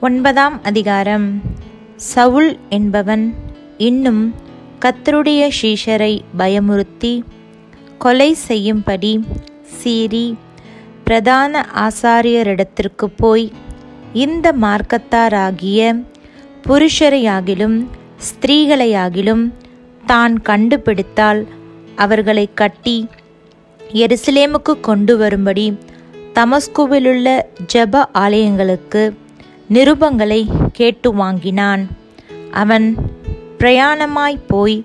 ஒன்பதாம் அதிகாரம். சவுல் என்பவன் இன்னும் கத்தருடைய ஷீஷரை பயமுறுத்தி கொலை செய்யும்படி சீறி பிரதான ஆசாரியரிடத்திற்கு போய் இந்த மார்க்கத்தாராகிய புருஷரையாகிலும் ஸ்திரீகளையாகிலும் தான் கண்டுபிடித்தால் அவர்களை கட்டி எருசலேமுக்கு கொண்டு வரும்படி தமஸ்குவிலுள்ள ஜெப ஆலயங்களுக்கு நிருபங்களை கேட்டு வாங்கினான். அவன் பிரயாணமாய் போய்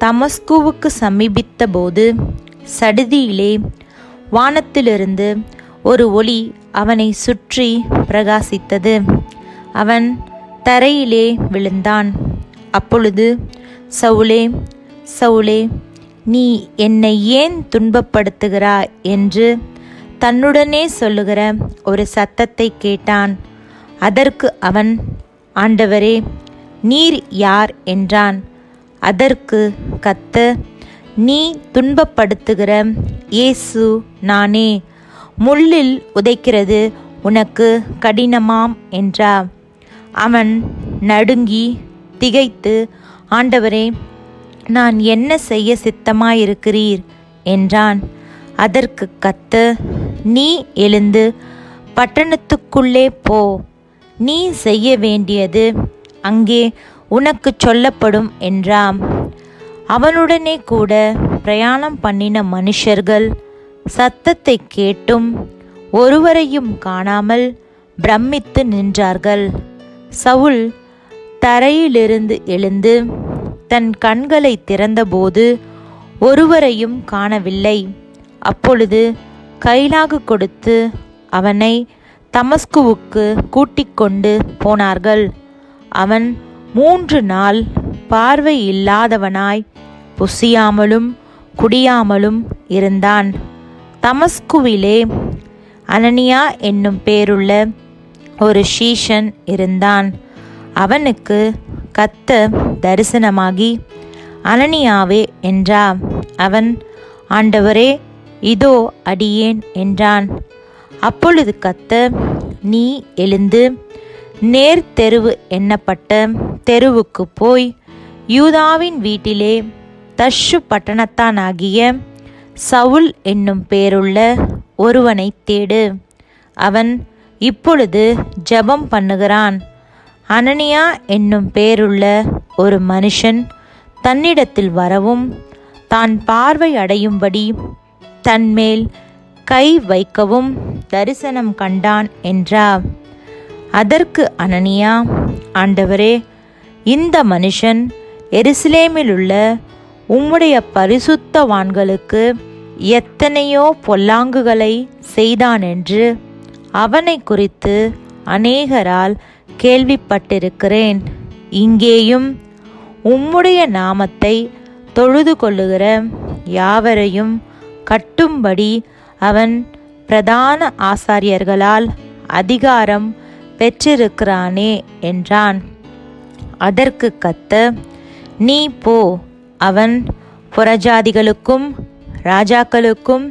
தமஸ்குவுக்கு சமீபித்த போது சடுதியிலே வானத்திலிருந்து ஒரு ஒளி அவனை சுற்றி பிரகாசித்தது. அவன் தரையிலே விழுந்தான். அப்பொழுது சவுலே சவுலே நீ என்னை ஏன் துன்பப்படுத்துகிறாய்? என்று தன்னுடனே சொல்லுகிற ஒரு சத்தத்தை கேட்டான். அதற்கு அவன் ஆண்டவரே நீர் யார்? என்றான். அதற்கு கத்த நீ துன்பப்படுத்துகிற இயேசு நானே. முள்ளில் உதைக்கிறது உனக்கு கடினமாம் என்றா அவன் நடுங்கி திகைத்து ஆண்டவரே நான் என்ன செய்ய சித்தமாயிருக்கிறீர்? என்றான். அதற்கு கத்த நீ எழுந்து பட்டணத்துக்குள்ளே போ. நீ செய்ய வேண்டியது அங்கே உனக்கு சொல்லப்படும் என்றாம். அவனுடனே கூட பிரயாணம் பண்ணின மனுஷர்கள் சத்தத்தை கேட்டும் ஒருவரையும் காணாமல் பிரமித்து நின்றார்கள். சவுல் தரையிலிருந்து எழுந்து தன் கண்களை திறந்தபோது ஒருவரையும் காணவில்லை. அப்பொழுது கைலாகு கொடுத்து அவனை தமஸ்குவுக்கு கூட்டிக் கொண்டு போனார்கள். அவன் மூன்று நாள் பார்வை இல்லாதவனாய் புசியாமலும் குடியாமலும் இருந்தான். தமஸ்குவிலே அனனியா என்னும் பேருள்ள ஒரு ஷீஷன் இருந்தான். அவனுக்கு கத்த தரிசனமாகி அனனியாவே என்றா அவன் ஆண்டவரே இதோ அடியேன் என்றான். அப்பொழுது கத்த நீ எழுந்து நேர் தெருவு எண்ணப்பட்ட தெருவுக்கு போய் யூதாவின் வீட்டிலே தஷு பட்டணத்தானாகிய சவுல் என்னும் பேருள்ள ஒருவனை தேடு. அவன் இப்பொழுது ஜெபம் பண்ணுகிறான். அனனியா என்னும் பேருள்ள ஒரு மனுஷன் தன்னிடத்தில் வரவும் தான் பார்வை அடையும்படி தன்மேல் கை வைக்கவும் தரிசனம் கண்டான் என்றார். அதற்கு அனனியா ஆண்டவரே இந்த மனுஷன் எருசலேமிலுள்ள உம்முடைய பரிசுத்தவான்களுக்கு எத்தனையோ பொல்லாங்குகளை செய்தான் என்று அவனை குறித்து அநேகரால் கேள்விப்பட்டிருக்கிறேன். இங்கேயும் உம்முடைய நாமத்தை தொழுது கொள்ளுகிற யாவரையும் கட்டும்படி அவன் பிரதான ஆசாரியர்களால் அதிகாரம் பெற்றிருக்கிறானே என்றான். அதற்கு கத்த நீ போ அவன் புறஜாதிகளுக்கும் ராஜாக்களுக்கும்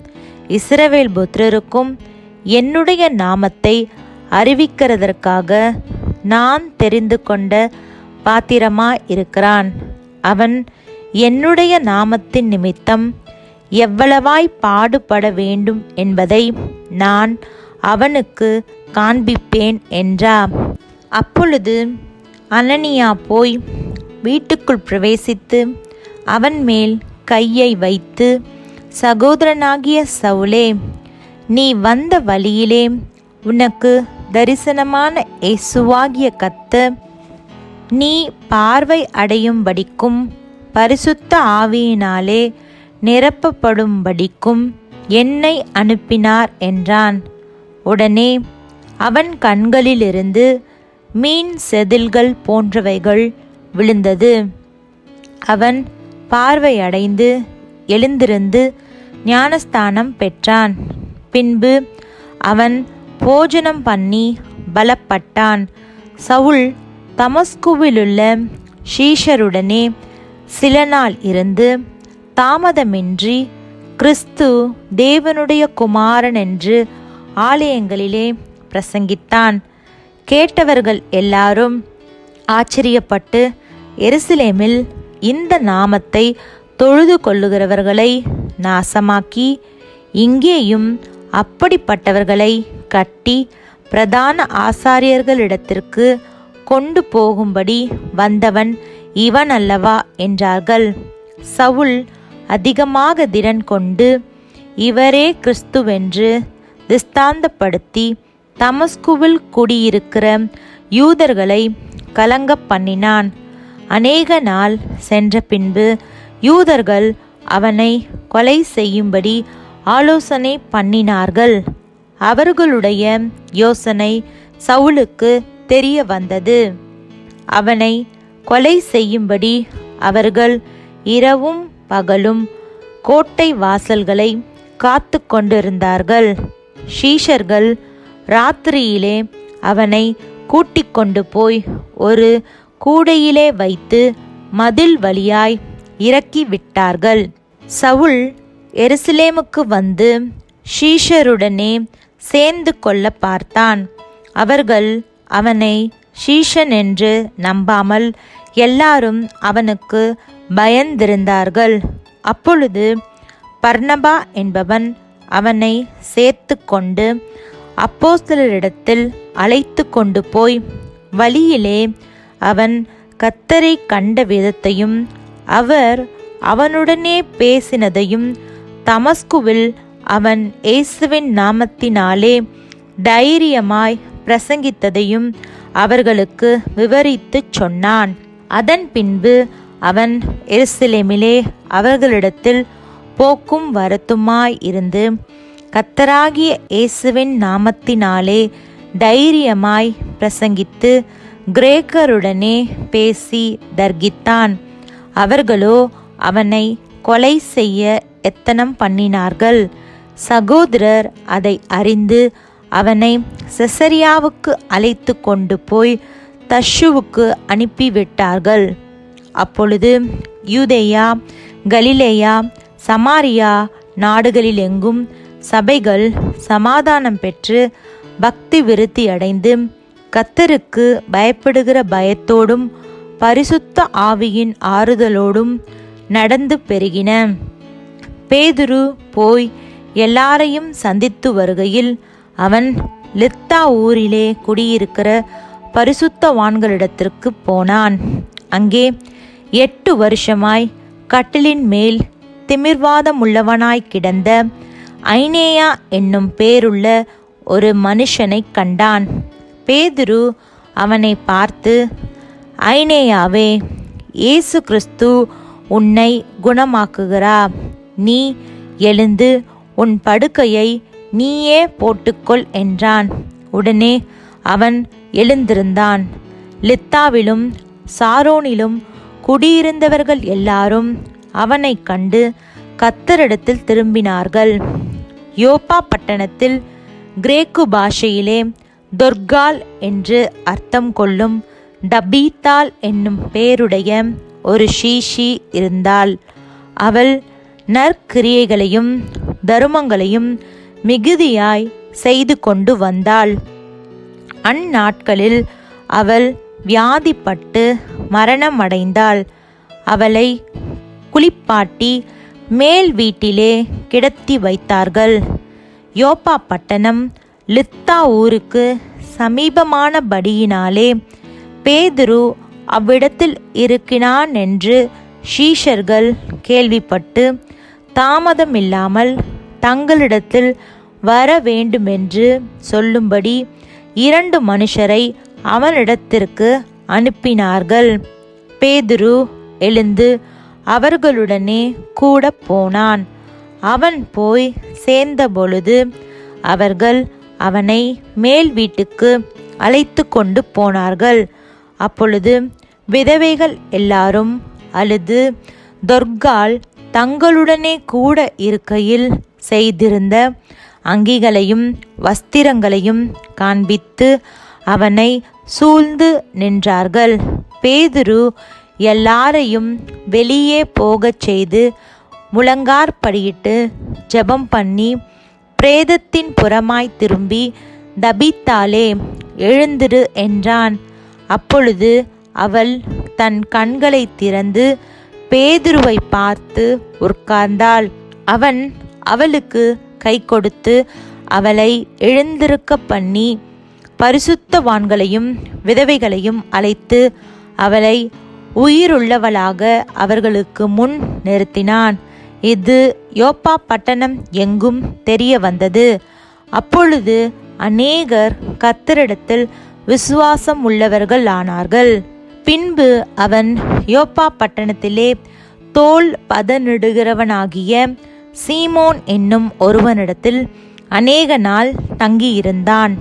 இஸ்ரவேல் புத்திரருக்கும் என்னுடைய நாமத்தை அறிவிக்கிறதற்காக நான் தெரிந்து கொண்ட பாத்திரமா இருக்கிறான். அவன் என்னுடைய நாமத்தின் நிமித்தம் எவ்வளவாய் பாடுபட வேண்டும் என்பதை நான் அவனுக்கு காண்பிப்பேன் என்றார் அப்பொழுது அனனியா போய் வீட்டுக்குள் பிரவேசித்து அவன் மேல் கையை வைத்து சகோதரனாகிய சவுலே நீ வந்த வழியிலே உனக்கு தரிசனமான இயேசுவாகிய கத்த நீ பார்வை அடையும்படிக்கும் பரிசுத்த ஆவியினாலே நிரப்பப்படும்படிக்கும் என்னை அனுப்பினார் என்றான். உடனே அவன் கண்களிலிருந்து மீன் செதில்கள் போன்றவைகள் விழுந்தது. அவன் பார்வையடைந்து எழுந்திருந்து ஞானஸ்தானம் பெற்றான். பின்பு அவன் போஜனம் பண்ணி பலப்பட்டான். சவுல் தமஸ்குவிலுள்ள ஷீஷருடனே சில நாள் இருந்து தாமதமின்றி கிறிஸ்து தேவனுடைய குமாரன் என்று ஆலயங்களிலே பிரசங்கித்தான். கேட்டவர்கள் எல்லாரும் ஆச்சரியப்பட்டு எருசலேமில் இந்த நாமத்தை தொழுது கொள்ளுகிறவர்களை நாசமாக்கி இங்கேயும் அப்படிப்பட்டவர்களை கட்டி பிரதான ஆசாரியர்களிடத்திற்கு கொண்டு போகும்படி வந்தவன் இவன் அல்லவா என்றார்கள். சவுல் அதிகமாக திறன் கொண்டு இவரே கிறிஸ்துவென்று திஸ்தாந்தப்படுத்தி தமஸ்குவில் குடியிருக்கிற யூதர்களை கலங்க பண்ணினான். அநேக நாள் சென்ற பின்பு யூதர்கள் அவனை கொலை செய்யும்படி ஆலோசனை பண்ணினார்கள். அவர்களுடைய யோசனை சவுலுக்கு தெரிய வந்தது. அவனை கொலை செய்யும்படி அவர்கள் இரவும் பகலும் கோட்டை வாசல்களை காத்து கொண்டிருந்தார்கள். ஷீஷர்கள் ராத்திரியிலே அவனை கூட்டிக் கொண்டு போய் ஒரு கூடையிலே வைத்து மதில் வழியாய் இறக்கி விட்டார்கள். சவுல் எருசலேமுக்கு வந்து ஷீஷருடனே சேர்ந்து கொள்ள பார்த்தான். அவர்கள் அவனை ஷீஷன் என்று நம்பாமல் எல்லாரும் அவனுக்கு பயந்திருந்தார்கள். அப்பொழுது பர்ணபா என்பவன் அவனை சேர்த்து கொண்டு அப்போஸ்தலரிடத்தில் அழைத்து கொண்டு போய் வழியிலே அவன் கத்தரை கண்ட விதத்தையும் அவர் அவனுடனே பேசினதையும் தமஸ்குவில் அவன் இயேசுவின் நாமத்தினாலே தைரியமாய் பிரசங்கித்ததையும் அவர்களுக்கு விவரித்துச் சொன்னான். அதன் பின்பு அவன் எருசலேமிலே அவர்களிடத்தில் போக்கும் வரத்துமாய் இருந்து கத்தராகிய இயேசுவின் நாமத்தினாலே தைரியமாய் பிரசங்கித்து கிரேக்கருடனே பேசி தர்கித்தான். அவர்களோ அவனை கொலை செய்ய எத்தனம் பண்ணினார்கள்? சகோதரர் அதை அறிந்து அவனை செசரியாவுக்கு அழைத்து கொண்டு போய் தஷுவுக்கு அனுப்பிவிட்டார்கள். அப்பொழுது யூதேயா கலிலேயா சமாரியா நாடுகளில் எங்கும் சபைகள் சமாதானம் பெற்று பக்தி விருத்தி அடைந்து கத்தருக்கு பயப்படுகிற பயத்தோடும் பரிசுத்த ஆவியின் ஆறுதலோடும் நடந்து பெருகின. பேதுரு போய் எல்லாரையும் சந்தித்து வருகையில் அவன் லித்தா ஊரிலே குடியிருக்கிற பரிசுத்தவான்களிடத்திற்கு போனான். அங்கே எட்டு வருஷமாய் கட்டிலின் மேல் திமிர்வாதமுள்ளவனாய் கிடந்த ஐனேயா என்னும் பேருள்ள ஒரு மனுஷனை கண்டான். பேதுரு அவனை பார்த்து ஐனேயாவே இயேசு கிறிஸ்து உன்னை குணமாக்குகிறா. நீ எழுந்து உன் படுக்கையை நீயே போட்டுக்கொள் என்றான். உடனே அவன் எழுந்திருந்தான். லித்தாவிலும் சாரோனிலும் குடியிருந்தவர்கள் எல்லாரும் அவனை கண்டு கத்தரிடத்தில் திரும்பினார்கள். யோப்பா பட்டணத்தில் கிரேக்கு பாஷையிலே தொர்கால் என்று அர்த்தம் கொள்ளும் டபீத்தால் என்னும் பெயருடைய ஒரு ஷீஷி இருந்தாள். அவள் நற்கிரியைகளையும் தருமங்களையும் மிகுதியாய் செய்து கொண்டு வந்தாள். அந்நாட்களில் அவள் வியாதிப்பட்டு மரணமடைந்தாள். அவளை குளிப்பாட்டி மேல் வீட்டிலே கிடத்தி வைத்தார்கள். யோப்பா பட்டணம் லித்தா ஊருக்கு சமீபமானபடியினாலே பேதுரு அவ்விடத்தில் இருக்கிறான் என்று ஷீஷர்கள் கேள்விப்பட்டு தாமதமில்லாமல் தங்களிடத்தில் வர வேண்டுமென்று சொல்லும்படி இரண்டு மனுஷரை அவனிடத்திற்கு அனுப்பினார்கள். பேதுரு எழுந்து அவர்களுடனே கூட போனான். அவன் போய் சேர்ந்தபொழுது அவர்கள் அவனை மேல் வீட்டுக்கு அழைத்து கொண்டு போனார்கள். அப்பொழுது விதவைகள் எல்லாரும் அழுது தொர்கால் தங்களுடனே கூட இருக்கையில் செய்திருந்த அங்கிகளையும் வஸ்திரங்களையும் காண்பித்து அவனை சூழ்ந்து நின்றார்கள். பேதுரு எல்லாரையும் வெளியே போகச் செய்து முழங்கார்படியிட்டு ஜெபம் பண்ணி பிரேதத்தின் புறமாய் திரும்பி தபித்தாலே எழுந்திரு என்றான். அப்பொழுது அவள் தன் கண்களை திறந்து பேதுருவை பார்த்து உட்கார்ந்தாள். அவன் அவளுக்கு கை கொடுத்து அவளை எழுந்திருக்க பண்ணி பரிசுத்தவான்களையும் விதவைகளையும் அழைத்து அவளை உயிருள்ளவளாக அவர்களுக்கு முன் நிறுத்தினான். இது யோப்பா பட்டணம் எங்கும் தெரிய வந்தது. அப்பொழுது அநேகர் கத்தரிடத்தில் விசுவாசம் உள்ளவர்கள் ஆனார்கள். பின்பு அவன் யோப்பா பட்டணத்திலே தோல் பதனிடுகிறவனாகிய சீமோன் என்னும் ஒருவனிடத்தில் அநேக நாள் தங்கியிருந்தான்.